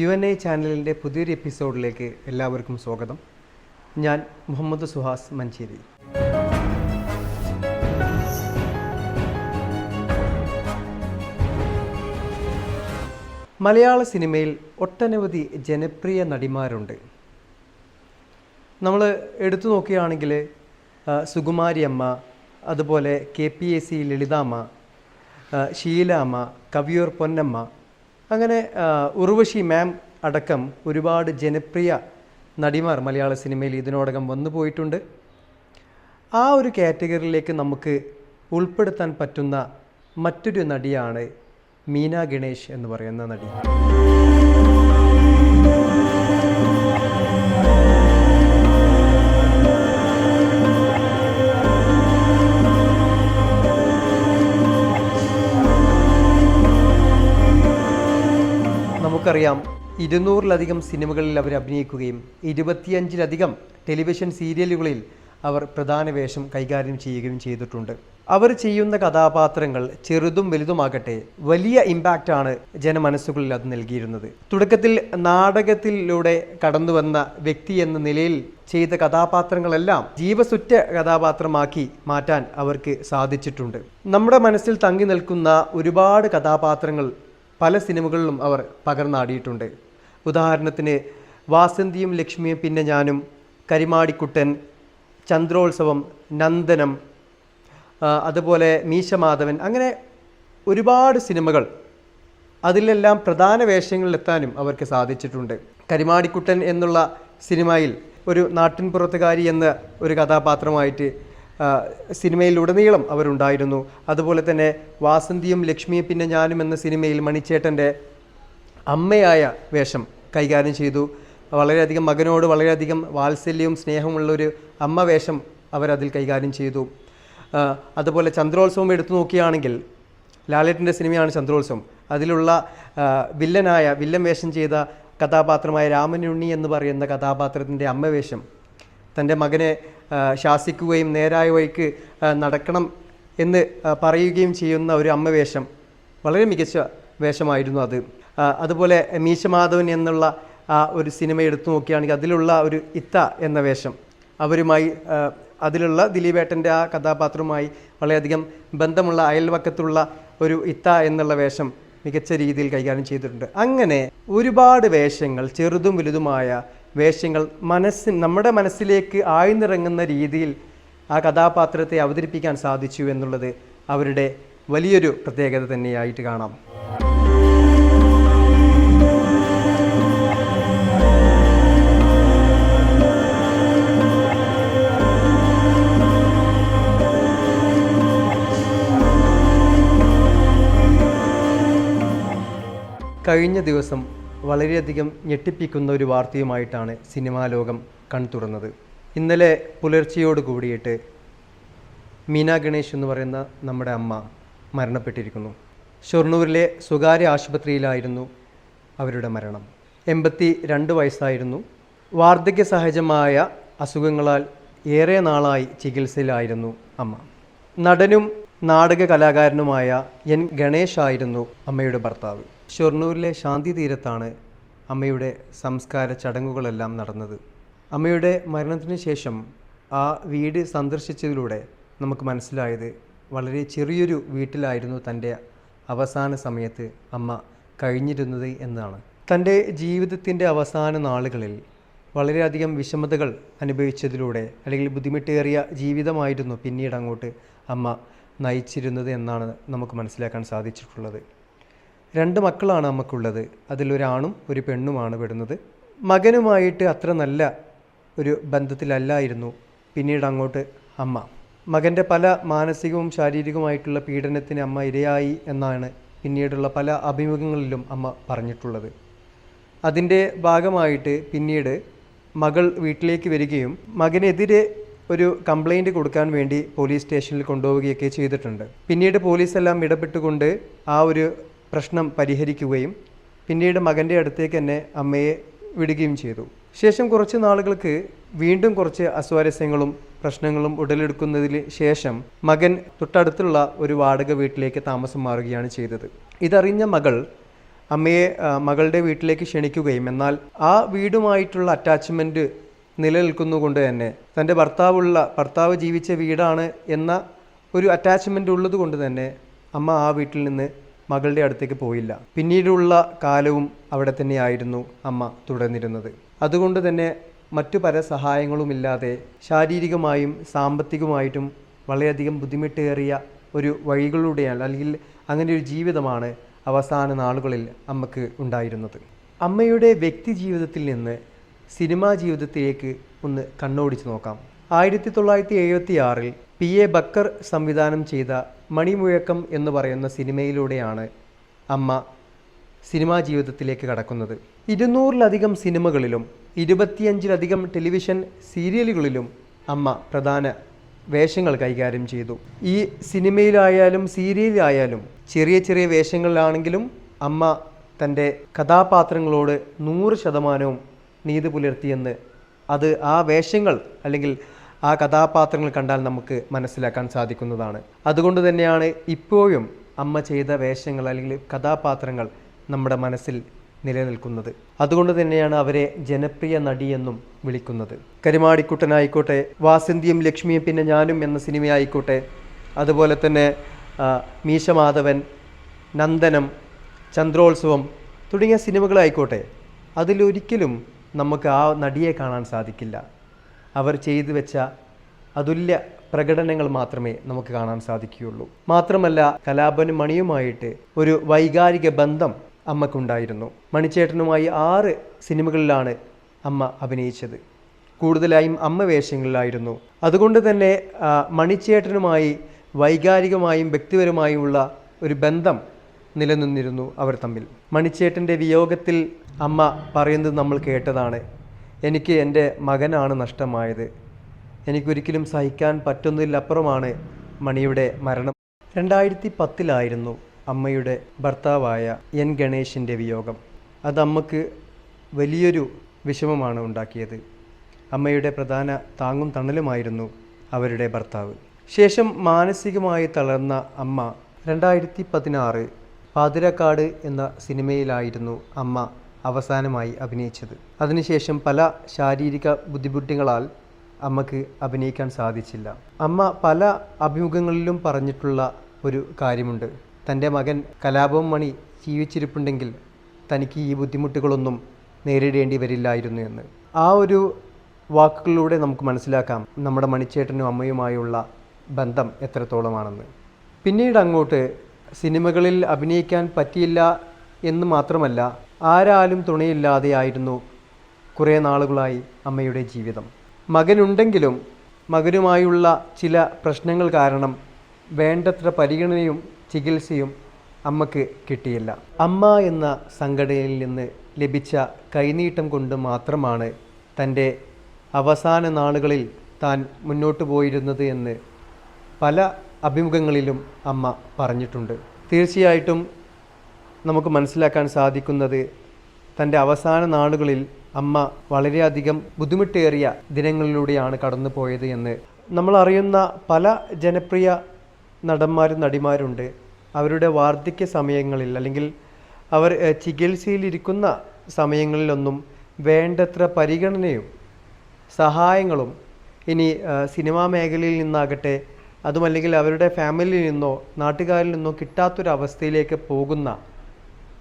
U N I ചാനലിന്റെ പുതിയൊരു എപ്പിസോഡിലേക്ക് എല്ലാവർക്കും സ്വാഗതം. ഞാൻ മുഹമ്മദ് സുഹാസ് മഞ്ചേരി. മലയാള സിനിമയിൽ ഒട്ടനവധി ജനപ്രിയ നടിമാരുണ്ട്. നമ്മൾ എടുത്തു നോക്കുകയാണെങ്കിൽ സുകുമാരി അമ്മ അതുപോലെ K P S C Lalithamma ഷീലാമ്മ Kaviyoor Ponnamma അങ്ങനെ ഉർവശി മാം അടക്കം ഒരുപാട് ജനപ്രിയ നടിമാർ മലയാള സിനിമയിൽ ഇതിനോടകം വന്നു പോയിട്ടുണ്ട്. ആ ഒരു കാറ്റഗറിയിലേക്ക് നമുക്ക് ഉൾപ്പെടുത്താൻ പറ്റുന്ന മറ്റൊരു നടിയാണ് മീന ഗണേഷ് എന്ന് പറയുന്ന നടി. നമുക്കറിയാം ഇരുന്നൂറിലധികം സിനിമകളിൽ അവർ അഭിനയിക്കുകയും ഇരുപത്തിയഞ്ചിലധികം ടെലിവിഷൻ സീരിയലുകളിൽ അവർ പ്രധാന വേഷം കൈകാര്യം ചെയ്യുകയും ചെയ്തിട്ടുണ്ട്. അവർ ചെയ്യുന്ന കഥാപാത്രങ്ങൾ ചെറുതും വലുതുമാകട്ടെ വലിയ ഇമ്പാക്റ്റാണ് ജനമനസ്സുകളിൽ അത് നൽകിയിരുന്നത്. തുടക്കത്തിൽ നാടകത്തിലൂടെ കടന്നു വന്ന വ്യക്തി എന്ന നിലയിൽ ചെയ്ത കഥാപാത്രങ്ങളെല്ലാം ജീവസുറ്റ കഥാപാത്രമാക്കി മാറ്റാൻ അവർക്ക് സാധിച്ചിട്ടുണ്ട്. നമ്മുടെ മനസ്സിൽ തങ്ങി നിൽക്കുന്ന ഒരുപാട് കഥാപാത്രങ്ങൾ പല സിനിമകളിലും അവർ പകർന്നാടിയിട്ടുണ്ട്. ഉദാഹരണത്തിന് വാസന്തിയും ലക്ഷ്മിയും പിന്നെ ഞാനും കരിമാടിക്കുട്ടൻ ചന്ദ്രോത്സവം നന്ദനം അതുപോലെ മീശമാധവൻ അങ്ങനെ ഒരുപാട് സിനിമകൾ അതിലെല്ലാം പ്രധാന വേഷങ്ങളിലെത്താനും അവർക്ക് സാധിച്ചിട്ടുണ്ട്. കരിമാടിക്കുട്ടൻ എന്നുള്ള സിനിമയിൽ ഒരു നാട്ടിൻപുറത്തുകാരി എന്ന ഒരു കഥാപാത്രമായിട്ട് സിനിമയിലുടനീളം അവരുണ്ടായിരുന്നു. അതുപോലെ തന്നെ വാസന്തിയും ലക്ഷ്മിയും പിന്നെ ഞാനും എന്ന സിനിമയിൽ മണിച്ചേട്ടന്റെ അമ്മയായ വേഷം കൈകാര്യം ചെയ്തു. വളരെയധികം മകനോട് വളരെയധികം വാത്സല്യവും സ്നേഹമുള്ളൊരു അമ്മ വേഷം അവരതിൽ കൈകാര്യം ചെയ്തു. അതുപോലെ ചന്ദ്രോത്സവം എടുത്തു നോക്കുകയാണെങ്കിൽ ലാലേട്ടന്റെ സിനിമയാണ് ചന്ദ്രോത്സവം. അതിലുള്ള വില്ലനായ വില്ലൻ വേഷം ചെയ്ത കഥാപാത്രമായ രാമനുണ്ണി എന്ന് പറയുന്ന കഥാപാത്രത്തിന്റെ അമ്മ വേഷം തന്റെ മകനെ ശാസിക്കുകയും നേരായ വഴിക്ക് നടക്കണം എന്ന് പറയുകയും ചെയ്യുന്ന ഒരു അമ്മ വേഷം വളരെ മികച്ച വേഷമായിരുന്നു അത്. അതുപോലെ മീശമാധവൻ എന്നുള്ള ആ ഒരു സിനിമ എടുത്തു നോക്കുകയാണെങ്കിൽ അതിലുള്ള ഒരു ഇത്ത എന്ന വേഷം അവരുമായി അതിലുള്ള ദിലീപേട്ടന്റെ ആ കഥാപാത്രവുമായി വളരെയധികം ബന്ധമുള്ള അയൽവക്കത്തുള്ള ഒരു ഇത്ത എന്നുള്ള വേഷം മികച്ച രീതിയിൽ കൈകാര്യം ചെയ്തിട്ടുണ്ട്. അങ്ങനെ ഒരുപാട് വേഷങ്ങൾ ചെറുതും വലുതുമായ വേഷങ്ങൾ മനസ്സിൻ നമ്മുടെ മനസ്സിലേക്ക് ആഴ്ന്നിറങ്ങുന്ന രീതിയിൽ ആ കഥാപാത്രത്തെ അവതരിപ്പിക്കാൻ സാധിച്ചു എന്നുള്ളത് അവരുടെ വലിയൊരു പ്രത്യേകത തന്നെയായിട്ട് കാണാം. കഴിഞ്ഞ ദിവസം വളരെയധികം ഞെട്ടിപ്പിക്കുന്ന ഒരു വാർത്തയുമായിട്ടാണ് സിനിമാ ലോകം കൺതുറന്നത്. ഇന്നലെ പുലർച്ചയോട് കൂടിയിട്ട് മീന ഗണേഷ് എന്ന് പറയുന്ന നമ്മുടെ അമ്മ മരണപ്പെട്ടിരിക്കുന്നു. ഷൊർണൂരിലെ സ്വകാര്യ ആശുപത്രിയിലായിരുന്നു അവരുടെ മരണം. എൺപത്തി രണ്ട് വയസ്സായിരുന്നു. വാർദ്ധക്യ സഹജമായ അസുഖങ്ങളാൽ ഏറെ നാളായി ചികിത്സയിലായിരുന്നു അമ്മ. നടനും നാടക കലാകാരനുമായ എൻ ഗണേഷ് ആയിരുന്നു അമ്മയുടെ ഭർത്താവ്. ഷൊർണൂരിലെ ശാന്തി തീരത്താണ് അമ്മയുടെ സംസ്കാര ചടങ്ങുകളെല്ലാം നടന്നത്. അമ്മയുടെ മരണത്തിന് ശേഷം ആ വീട് സന്ദർശിച്ചതിലൂടെ നമുക്ക് മനസ്സിലായത് വളരെ ചെറിയൊരു വീട്ടിലായിരുന്നു തന്റെ അവസാന സമയത്ത് അമ്മ കഴിഞ്ഞിരുന്നത് എന്നാണ്. തന്റെ ജീവിതത്തിന്റെ അവസാന നാളുകളിൽ വളരെയധികം വിഷമതകൾ അനുഭവിച്ചതിലൂടെ അല്ലെങ്കിൽ ബുദ്ധിമുട്ടേറിയ ജീവിതമായിരുന്നു പിന്നീട് അങ്ങോട്ട് അമ്മ നയിച്ചിരുന്നത് എന്നാണ് നമുക്ക് മനസ്സിലാക്കാൻ സാധിച്ചിട്ടുള്ളത്. രണ്ട് മക്കളാണ് അമ്മക്കുള്ളത്. അതിലൊരാണും ഒരു പെണ്ണുമാണ് പെടുന്നത്. മകനുമായിട്ട് അത്ര നല്ല ഒരു ബന്ധത്തിലല്ലായിരുന്നു. പിന്നീട് അങ്ങോട്ട് അമ്മ. മകന്റെ പല മാനസികവും ശാരീരികവുമായിട്ടുള്ള പീഡനത്തിന് അമ്മ ഇരയായി എന്നാണ് പിന്നീടുള്ള പല അഭിമുഖങ്ങളിലും അമ്മ പറഞ്ഞിട്ടുള്ളത്. അതിന്റെ ഭാഗമായിട്ട് പിന്നീട് മകൾ വീട്ടിലേക്ക് വരികയും മകനെതിരെ ഒരു കംപ്ലൈന്റ് കൊടുക്കാൻ വേണ്ടി പോലീസ് സ്റ്റേഷനിൽ കൊണ്ടുപോവുകയൊക്കെ ചെയ്തിട്ടുണ്ട്. പിന്നീട് പോലീസെല്ലാം ഇടപെട്ടുകൊണ്ട് ആ ഒരു പ്രശ്നം പരിഹരിക്കുകയും പിന്നീട് മകന്റെ അടുത്തേക്ക് തന്നെ അമ്മയെ വിടുകയും ചെയ്തു. ശേഷം കുറച്ച് നാളുകൾക്ക് വീണ്ടും കുറച്ച് അസ്വാരസ്യങ്ങളും പ്രശ്നങ്ങളും ഉടലെടുക്കുന്നതിന് ശേഷം മകൻ തൊട്ടടുത്തുള്ള ഒരു വാടക വീട്ടിലേക്ക് താമസം മാറുകയാണ് ചെയ്തത്. ഇതറിഞ്ഞ മകൾ അമ്മയെ മകളുടെ വീട്ടിലേക്ക് ക്ഷണിക്കുകയും എന്നാൽ ആ വീടുമായിട്ടുള്ള അറ്റാച്ച്മെന്റ് നിലനിൽക്കുന്നുകൊണ്ട് തന്നെ തന്റെ ഭർത്താവുള്ള ഭർത്താവ് ജീവിച്ച വീടാണ് എന്ന ഒരു അറ്റാച്ച്മെന്റ് ഉള്ളത് കൊണ്ട് തന്നെ അമ്മ ആ വീട്ടിൽ നിന്ന് മകളുടെ അടുത്തേക്ക് പോയില്ല. പിന്നീടുള്ള കാലവും അവിടെ തന്നെയായിരുന്നു അമ്മ തുടർന്നിരുന്നത്. അതുകൊണ്ട് തന്നെ മറ്റു പല സഹായങ്ങളുമില്ലാതെ ശാരീരികമായും സാമ്പത്തികമായിട്ടും വളരെയധികം ബുദ്ധിമുട്ടേറിയ ഒരു വഴികളിലൂടെയാണ് അല്ലെങ്കിൽ അങ്ങനെ ഒരു ജീവിതമാണ് അവസാന നാളുകളിൽ അമ്മയ്ക്ക് ഉണ്ടായിരുന്നത്. അമ്മയുടെ വ്യക്തി ജീവിതത്തിൽ നിന്ന് സിനിമാ ജീവിതത്തിലേക്ക് ഒന്ന് കണ്ണോടിച്ച് നോക്കാം. ആയിരത്തി തൊള്ളായിരത്തി എഴുപത്തി ആറിൽ പി. എ. ബക്കർ സംവിധാനം ചെയ്ത മണിമുഴക്കം എന്ന് പറയുന്ന സിനിമയിലൂടെയാണ് അമ്മ സിനിമാ ജീവിതത്തിലേക്ക് കടക്കുന്നത്. ഇരുന്നൂറിലധികം സിനിമകളിലും ഇരുപത്തിയഞ്ചിലധികം ടെലിവിഷൻ സീരിയലുകളിലും അമ്മ പ്രധാന വേഷങ്ങൾ കൈകാര്യം ചെയ്തു. ഈ സിനിമയിലായാലും സീരിയലിലായാലും ചെറിയ ചെറിയ വേഷങ്ങളിലാണെങ്കിലും അമ്മ തന്റെ കഥാപാത്രങ്ങളോട് നൂറ് ശതമാനവും നീതി പുലർത്തിയെന്ന് അത് ആ വേഷങ്ങൾ അല്ലെങ്കിൽ ആ കഥാപാത്രങ്ങൾ കണ്ടാൽ നമുക്ക് മനസ്സിലാക്കാൻ സാധിക്കുന്നതാണ്. അതുകൊണ്ട് തന്നെയാണ് ഇപ്പോഴും അമ്മ ചെയ്ത വേഷങ്ങൾ അല്ലെങ്കിൽ കഥാപാത്രങ്ങൾ നമ്മുടെ മനസ്സിൽ നിലനിൽക്കുന്നത്. അതുകൊണ്ട് തന്നെയാണ് അവരെ ജനപ്രിയ നടിയെന്നും വിളിക്കുന്നത്. കരിമാടിക്കുട്ടനായിക്കോട്ടെ വാസന്തിയും ലക്ഷ്മിയും പിന്നെ ഞാനും എന്ന സിനിമയായിക്കോട്ടെ അതുപോലെ തന്നെ മീശമാധവൻ നന്ദനം ചന്ദ്രോത്സവം തുടങ്ങിയ സിനിമകളായിക്കോട്ടെ അതിലൊരിക്കലും നമുക്ക് ആ നടിയെ കാണാൻ സാധിക്കില്ല. അവർ ചെയ്തു വെച്ച അതുല്യ പ്രകടനങ്ങൾ മാത്രമേ നമുക്ക് കാണാൻ സാധിക്കുകയുള്ളൂ. മാത്രമല്ല കലാപനും മണിയുമായിട്ട് ഒരു വൈകാരിക ബന്ധം അമ്മക്കുണ്ടായിരുന്നു. മണിച്ചേട്ടനുമായി ആറ് സിനിമകളിലാണ് അമ്മ അഭിനയിച്ചത്. കൂടുതലായും അമ്മ വേഷങ്ങളിലായിരുന്നു. അതുകൊണ്ട് തന്നെ മണിച്ചേട്ടനുമായി വൈകാരികമായും വ്യക്തിപരമായുമുള്ള ഒരു ബന്ധം നിലനിന്നിരുന്നു അവർ തമ്മിൽ. മണിച്ചേട്ടന്റെ വിയോഗത്തിൽ അമ്മ പറയുന്നത് നമ്മൾ കേട്ടതാണ്. എനിക്ക് എന്റെ മകനാണ് നഷ്ടമായത്. എനിക്കൊരിക്കലും സഹിക്കാൻ പറ്റുന്നതിലപ്പുറമാണ് മണിയുടെ മരണം. രണ്ടായിരത്തി പത്തിലായിരുന്നു അമ്മയുടെ ഭർത്താവായ എൻ ഗണേഷിന്റെ വിയോഗം. അത് അമ്മയ്ക്ക് വലിയൊരു വിഷമമാണ് ഉണ്ടാക്കിയത്. അമ്മയുടെ പ്രധാന താങ്ങും തണലുമായിരുന്നു അവരുടെ ഭർത്താവ്. ശേഷം മാനസികമായി തളർന്ന അമ്മ രണ്ടായിരത്തി പതിനാറ് പാതിരക്കാട് എന്ന സിനിമയിലായിരുന്നു അമ്മ അവസാനമായി അഭിനയിച്ചത്. അതിനുശേഷം പല ശാരീരിക ബുദ്ധിമുട്ടുകളാൽ അമ്മയ്ക്ക് അഭിനയിക്കാൻ സാധിച്ചില്ല. അമ്മ പല അഭിമുഖങ്ങളിലും പറഞ്ഞിട്ടുള്ള ഒരു കാര്യമുണ്ട്. തന്റെ മകൻ കലാപം മണി ജീവിച്ചിരിപ്പുണ്ടെങ്കിൽ തനിക്ക് ഈ ബുദ്ധിമുട്ടുകളൊന്നും നേരിടേണ്ടി വരില്ലായിരുന്നു എന്ന്. ആ ഒരു വാക്കുകളിലൂടെ നമുക്ക് മനസ്സിലാക്കാം നമ്മുടെ മണിച്ചേട്ടനും അമ്മയുമായുള്ള ബന്ധം എത്രത്തോളമാണെന്ന്. പിന്നീട് അങ്ങോട്ട് സിനിമകളിൽ അഭിനയിക്കാൻ പറ്റിയില്ല എന്ന് മാത്രമല്ല ആരാലും തുണയില്ലാതെയായിരുന്നു കുറേ നാളുകളായി അമ്മയുടെ ജീവിതം. മകനുണ്ടെങ്കിലും മകനുമായുള്ള ചില പ്രശ്നങ്ങൾ കാരണം വേണ്ടത്ര പരിഗണനയും ചികിത്സയും അമ്മയ്ക്ക് കിട്ടിയില്ല. അമ്മ എന്ന സംഘടനയിൽ നിന്ന് ലഭിച്ച കൈനീട്ടം കൊണ്ട് മാത്രമാണ് തന്റെ അവസാന നാളുകളിൽ താൻ മുന്നോട്ട് പോയിരുന്നത് എന്ന് പല അഭിമുഖങ്ങളിലും അമ്മ പറഞ്ഞിട്ടുണ്ട്. തീർച്ചയായിട്ടും നമുക്ക് മനസ്സിലാക്കാൻ സാധിക്കുന്നത് തന്റെ അവസാന നാളുകളിൽ അമ്മ വളരെയധികം ബുദ്ധിമുട്ടേറിയ ദിനങ്ങളിലൂടെയാണ് കടന്നു പോയത് എന്ന്. നമ്മളറിയുന്ന പല ജനപ്രിയ നടന്മാരും നടിമാരുണ്ട്. അവരുടെ വാർദ്ധക്യ സമയങ്ങളിൽ അല്ലെങ്കിൽ അവർ ചികിത്സയിലിരിക്കുന്ന സമയങ്ങളിലൊന്നും വേണ്ടത്ര പരിഗണനയും സഹായങ്ങളും ഇനി സിനിമാ മേഖലയിൽ നിന്നാകട്ടെ അതുമല്ലെങ്കിൽ അവരുടെ ഫാമിലിയിൽ നിന്നോ നാട്ടുകാരിൽ നിന്നോ കിട്ടാത്തൊരവസ്ഥയിലേക്ക് പോകുന്ന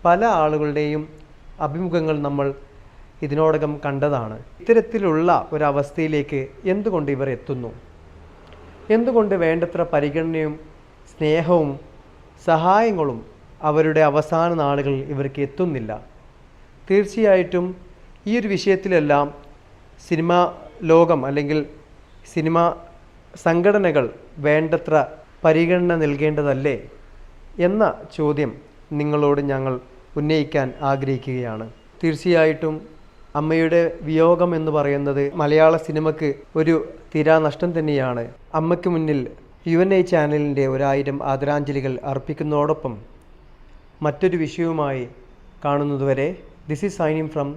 പല ആളുകളുടെയും അഭിമുഖങ്ങൾ നമ്മൾ ഇതിനോടകം കണ്ടതാണ്. ഇത്തരത്തിലുള്ള ഒരവസ്ഥയിലേക്ക് എന്തുകൊണ്ട് ഇവർ എത്തുന്നു? എന്തുകൊണ്ട് വേണ്ടത്ര പരിഗണനയും സ്നേഹവും സഹായങ്ങളും അവരുടെ അവസാന നാളുകളിൽ ഇവർക്ക് എത്തുന്നില്ല? തീർച്ചയായിട്ടും ഈ ഒരു വിഷയത്തിലെല്ലാം സിനിമ ലോകം അല്ലെങ്കിൽ സിനിമ സംഘടനകൾ വേണ്ടത്ര പരിഗണന നൽകേണ്ടതല്ലേ? എന്ന ചോദ്യം നിങ്ങളോട് ഞങ്ങൾ ഉന്നയിക്കാൻ ആഗ്രഹിക്കുകയാണ്. തീർച്ചയായിട്ടും അമ്മയുടെ വിയോഗം എന്ന് പറയുന്നത് മലയാള സിനിമയ്ക്ക് ഒരു തീരാനഷ്ടം തന്നെയാണ്. അമ്മയ്ക്ക് മുന്നിൽ യു എൻ ഐ ചാനലിന്റെ ഒരായിരം ആദരാഞ്ജലികൾ അർപ്പിക്കുന്നതോടൊപ്പം മറ്റൊരു വിഷയവുമായി കാണുന്നതുവരെ this is signing from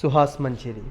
Suhas Manjeri.